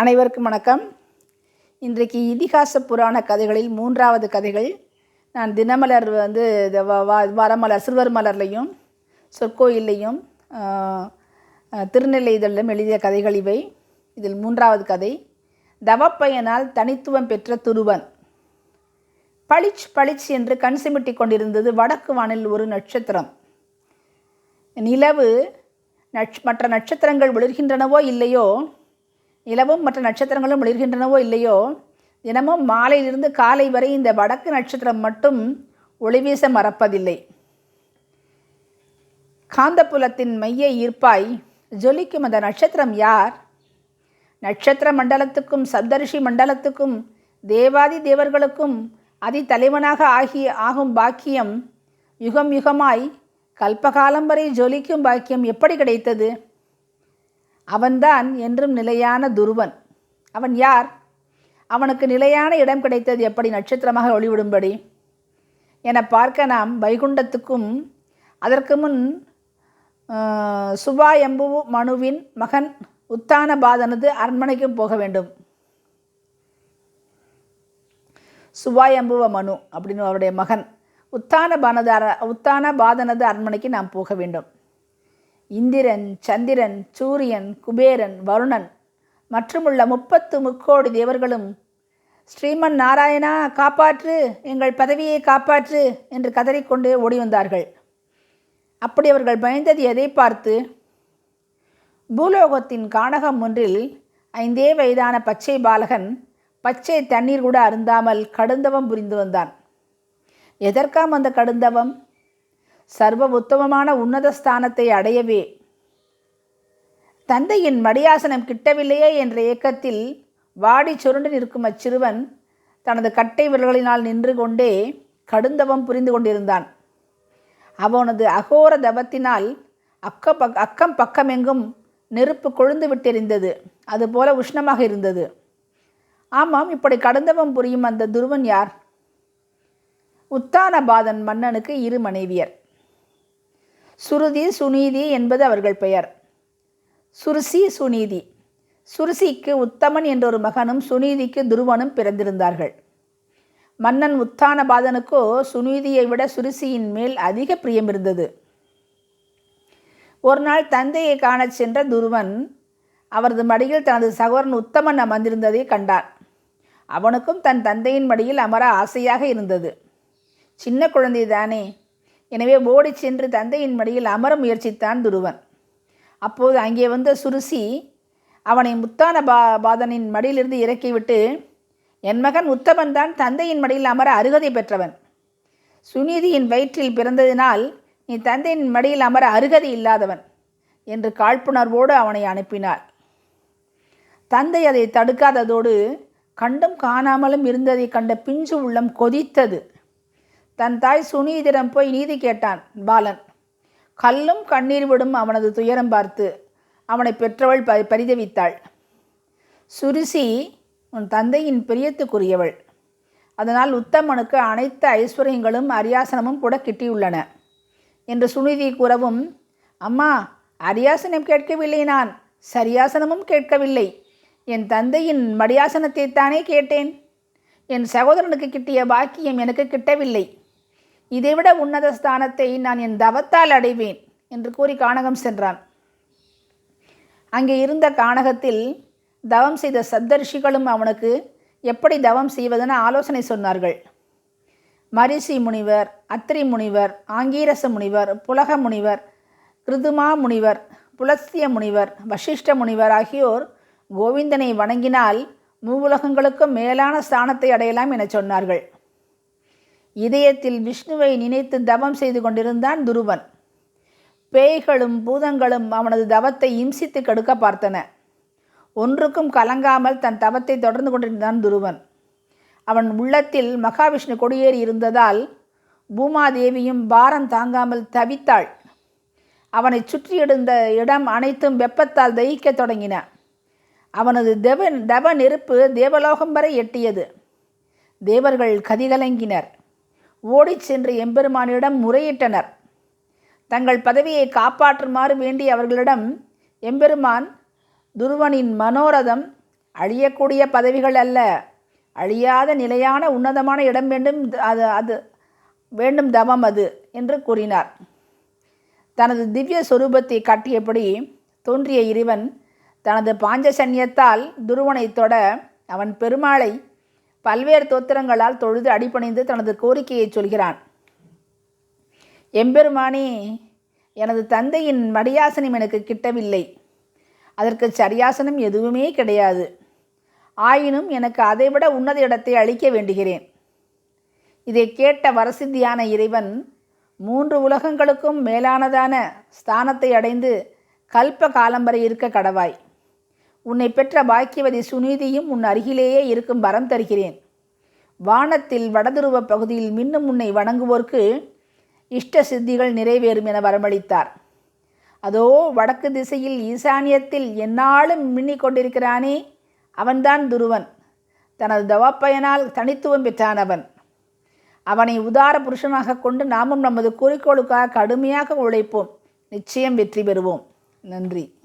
அனைவருக்கும் வணக்கம். இன்றைக்கு இதிகாச புராண கதைகளில் மூன்றாவது கதைகள். நான் தினமலர் வந்து வரமலர் சிறுவர் மலர்லையும் சொற்கோயிலையும் திருநெல்லை இதழிலும் எழுதிய கதைகள் இவை. இதில் மூன்றாவது கதை. தவப்பயனால் தனித்துவம் பெற்ற துருவன். பளிச் பளிச் என்று கண் சிமிட்டி கொண்டிருந்தது வடக்கு வானில் ஒரு நட்சத்திரம். நிலவு நட்ச மற்ற நட்சத்திரங்கள் ஒளிர்கின்றனவோ இல்லையோ நிலவும் மற்ற நட்சத்திரங்களும் ஒளிர்கின்றனவோ இல்லையோ தினமும் மாலையிலிருந்து காலை வரை இந்த வடக்கு நட்சத்திரம் மட்டும் ஒளிவீச மறப்பதில்லை. காந்தப்புலத்தின் மைய ஈர்ப்பாய் ஜொலிக்கும் அந்த நட்சத்திரம் யார்? நட்சத்திர மண்டலத்துக்கும் சப்தரிஷி மண்டலத்துக்கும் தேவாதி தேவர்களுக்கும் அதி தலைவனாக ஆகிய ஆகும் பாக்கியம் யுகம் யுகமாய் கல்பகாலம் வரை ஜொலிக்கும் பாக்கியம் எப்படி கிடைத்தது? அவன்தான் என்றும் நிலையான துருவன். அவன் யார்? அவனுக்கு நிலையான இடம் கிடைத்தது எப்படி? நட்சத்திரமாக ஒளிவிடும்படி. என பார்க்க நாம் வைகுண்டத்துக்கும் அதற்கு முன் சுபா எம்பு மனுவின் மகன் உத்தானபாதனது அரண்மனைக்கும் போக வேண்டும். சுபாயம்புவ மனு அப்படின்னு அவருடைய மகன். உத்தான பானதார அர உத்தான பாதனது அரண்மனைக்கு நாம் போக வேண்டும். இந்திரன் சந்திரன் சூரியன் குபேரன் வருணன். மற்றுமுள்ள முப்பத்து முக்கோடி தேவர்களும் ஸ்ரீமன் நாராயணா காப்பாற்று எங்கள் பதவியை காப்பாற்று என்று கதறிக்கொண்டே ஓடி வந்தார்கள் அப்படி அவர்கள் பயந்தது எதை பார்த்து? பூலோகத்தின் கானகம் ஒன்றில் ஐந்தே வயதான பச்சை பாலகன் பச்சை தண்ணீர் கூட அருந்தாமல் கடுந்தவம் புரிந்து வந்தான். எதற்காம் அந்த கடுந்தவம்? சர்வ உத்தமமான உன்னத ஸ்தானத்தை அடையவே. தந்தையின் மடியாசனம் கிட்டவில்லையே என்ற ஏக்கத்தில் வாடி சுருண்டு நிற்கும் அச்சிறுவன் தனது கட்டை விரல்களினால் நின்று கொண்டே கடுந்தவம் புரிந்து கொண்டிருந்தான். அவனது அகோர தவத்தினால் அக்க பக் அக்கம் பக்கமெங்கும் நெருப்பு கொழுந்து விட்டெறிந்தது அதுபோல உஷ்ணமாக இருந்தது. ஆமாம் இப்படி கடுந்தவம் புரியும் அந்த துருவன் யார்? உத்தானபாதன் மன்னனுக்கு இரு மனைவியர். சுருதி சுனீதி என்பது அவர்கள் பெயர். சுருசி சுனீதி சுருசிக்கு உத்தமன் என்றொரு மகனும் சுனீதிக்கு துருவனும் பிறந்திருந்தார்கள். மன்னன் உத்தானபாதனுக்கோ சுனீதியை விட சுருசியின் மேல் அதிக பிரியம் இருந்தது. ஒரு நாள் தந்தையை காணச் சென்ற துருவன் அவரது மடியில் தனது சகோதரன் உத்தமன் அமர்ந்திருந்ததை கண்டான். அவனுக்கும் தன் தந்தையின் மடியில் அமர ஆசையாக இருந்தது. சின்ன குழந்தை தானே எனவே ஓடி சென்று தந்தையின் மடியில் அமர முயற்சித்தான் துருவன். அப்போது அங்கே வந்த சுருசி அவனை முத்தான பா பாதனின் மடியிலிருந்து இறக்கிவிட்டு என் மகன் உத்தமன் தான் தந்தையின் மடியில் அமர அருகதை பெற்றவன். சுனிதியின் வயிற்றில் பிறந்ததினால் நீ தந்தையின் மடியில் அமர அருகதை இல்லாதவன் என்று காழ்ப்புணர்வோடு அவனை அனுப்பினாள் தந்தை அதை தடுக்காததோடு கண்டும் காணாமலும் இருந்ததை கண்ட பிஞ்சு உள்ளம் கொதித்தது. தன் தாய் சுனீதிடம் போய் நீதி கேட்டான் பாலன். கல்லும் கண்ணீர் விடும் அவனது துயரம் பார்த்து அவனை பெற்றவள் ப பரிதவித்தாள். சுருசி உன் தந்தையின் பிரியத்துக்குரியவள். அதனால் உத்தமனுக்கு அனைத்து ஐஸ்வர்யங்களும் அரியாசனமும் கூட கிட்டியுள்ளன என்று சுனிதி கூறவும் அம்மா அரியாசனம் கேட்கவில்லை நான் சரியாசனமும் கேட்கவில்லை. என் தந்தையின் மடியாசனத்தை தானே கேட்டேன். என் சகோதரனுக்கு கிட்டிய பாக்கியம் எனக்கு கிட்டவில்லை. இதைவிட உன்னத ஸ்தானத்தை நான் என் தவத்தால் அடைவேன் என்று கூறி கானகம் சென்றான். அங்கே இருந்த கானகத்தில் தவம் செய்த சப்தர்ஷிகளும் அவனுக்கு எப்படி தவம் செய்வதென ஆலோசனை சொன்னார்கள். மரிசி முனிவர் அத்திரி முனிவர் ஆங்கீரச முனிவர் புலக முனிவர் கிருதுமா முனிவர் புலஸ்திய முனிவர் வசிஷ்ட முனிவர் ஆகியோர் கோவிந்தனை வணங்கினால் மூவுலகங்களுக்கும் மேலான ஸ்தானத்தை அடையலாம் என சொன்னார்கள். இதயத்தில் விஷ்ணுவை நினைத்து தவம் செய்து கொண்டிருந்தான் துருவன். பேய்களும் பூதங்களும் அவனது தவத்தை இம்சித்து கெடுக்க பார்த்தன. ஒன்றுக்கும் கலங்காமல் தன் தவத்தை தொடர்ந்து கொண்டிருந்தான் துருவன். அவன் உள்ளத்தில் மகாவிஷ்ணு கொடியேறி இருந்ததால் பூமாதேவியும் பாரம் தாங்காமல் தவித்தாள். அவனை சுற்றியிருந்த இடம் அனைத்தும் வெப்பத்தால் தகிக்கத் தொடங்கின. அவனது தெவ தவ நெருப்பு தேவலோகம் வரை எட்டியது. தேவர்கள் கதிகலங்கினர். ஓடிச் சென்று எம்பெருமானிடம் முறையிட்டனர். தங்கள் பதவியை காப்பாற்றுமாறு வேண்டி அவர்களிடம் எம்பெருமான் துருவனின் மனோரதம் அழியக்கூடிய பதவிகள் அல்ல. அழியாத நிலையான உன்னதமான இடம் வேண்டும் அது அது வேண்டும் தவம் அது என்று கூறினார். தனது திவ்ய சொரூபத்தை காட்டியபடி தோன்றிய இறைவன் தனது பாஞ்சசன்யத்தால் துருவனை தொட அவன் பெருமாளை பல்வேறு தோத்திரங்களால் தொழுது அடிபணிந்து தனது கோரிக்கையை சொல்கிறான். எம்பெருமானே எனது தந்தையின் மடியாசனம் எனக்கு கிட்டவில்லை. அதற்கு சரியாசனம் எதுவுமே கிடையாது. ஆயினும் எனக்கு அதைவிட உன்னத இடத்தை அளிக்க வேண்டுகிறேன். இதை கேட்ட வரசித்தியான இறைவன் மூன்று உலகங்களுக்கும் மேலானதான ஸ்தானத்தை அடைந்து கல்ப காலம் வரை இருக்க கடவாய். உன்னை பெற்ற பாக்கியவதி சுநீதியும் உன் அருகிலேயே இருக்கும் வரம் தருகிறேன். வானத்தில் வடதுருவ பகுதியில் மின்னும் உன்னை வணங்குவோர்க்கு இஷ்ட சித்திகள் நிறைவேறும் என வரமளித்தார். அதோ வடக்கு திசையில் ஈசானியத்தில் எந்நாளும் மின்னிக் கொண்டிருக்கிறானே அவன்தான் துருவன். தனது தவப்பயனால் தனித்துவம் பெற்றானவன் அவனை. உதார புருஷனாக கொண்டு நாமும் நமது குறிக்கோளுக்காக கடுமையாக உழைப்போம். நிச்சயம் வெற்றி பெறுவோம். நன்றி.